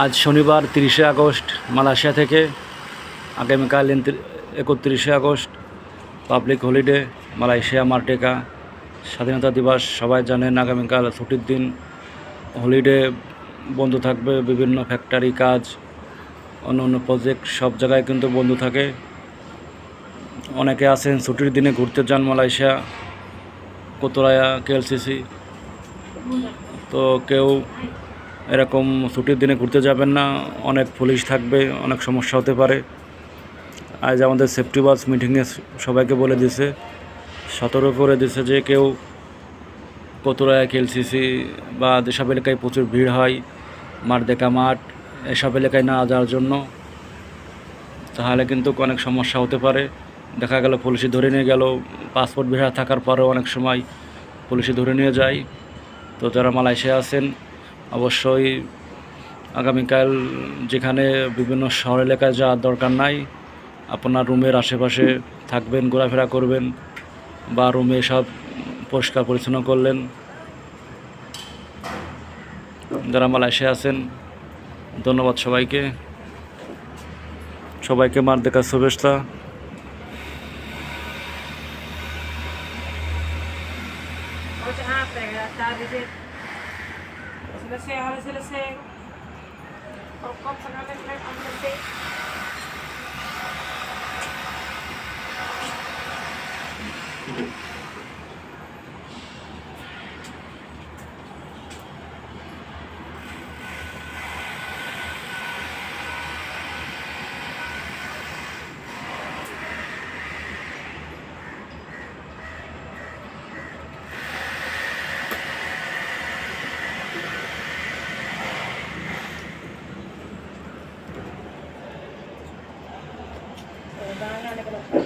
আজ শনিবার তিরিশে আগস্ট মালয়েশিয়া থেকে, আগামীকাল একত্রিশে August public holiday Malaysia Merdeka স্বাধীনতা দিবস। সবাই জানেন আগামীকাল ছুটির দিন হলিডে বন্ধ থাকবে, বিভিন্ন ফ্যাক্টরি কাজ, অন্য অন্য প্রজেক্ট সব জায়গায় কিন্তু বন্ধ থাকে। অনেকে আছেন ছুটির দিনে ঘুরতে যান মালয়েশিয়া, কোতরায়া, কেএলসিসি। তো কেউ এরকম ছুটির দিনে ঘুরতে যাবেন না, অনেক পুলিশ থাকবে, অনেক সমস্যা হতে পারে। আজ আমাদের সেফটি বাস মিটিংয়ে সবাইকে বলে দিছে, সতর্ক করে দিছে যে কেউ কতুরায় কেলসিসি বা যেসব এলাকায় প্রচুর ভিড় হয়, মাঠ দেখা মাঠ, এসব এলাকায় না যাওয়ার জন্য, তাহলে কিন্তু অনেক সমস্যা হতে পারে। দেখা গেল পুলিশে ধরে নিয়ে গেল পাসপোর্ট ভিসা থাকার পরেও অনেক সময় পুলিশে ধরে নিয়ে যায়। তো যারা মালয়েশিয়া আছেন অবশ্যই আগামীকাল যেখানে বিভিন্ন শহর এলাকায় যাওয়ার দরকার নাই, আপনার রুমের আশেপাশে থাকবেন, ঘোরাফেরা করবেন বা রুমে সব পরিষ্কার পরিচ্ছন্ন করলেন। যারা মালয়েশিয়া আছেন, ধন্যবাদ সবাইকে। সবাইকে মার দেখার শুভেচ্ছা। Apa जैसे हर सिल से और कम सकाने में हम जैसे ಧನ್ಯವಾದಗಳು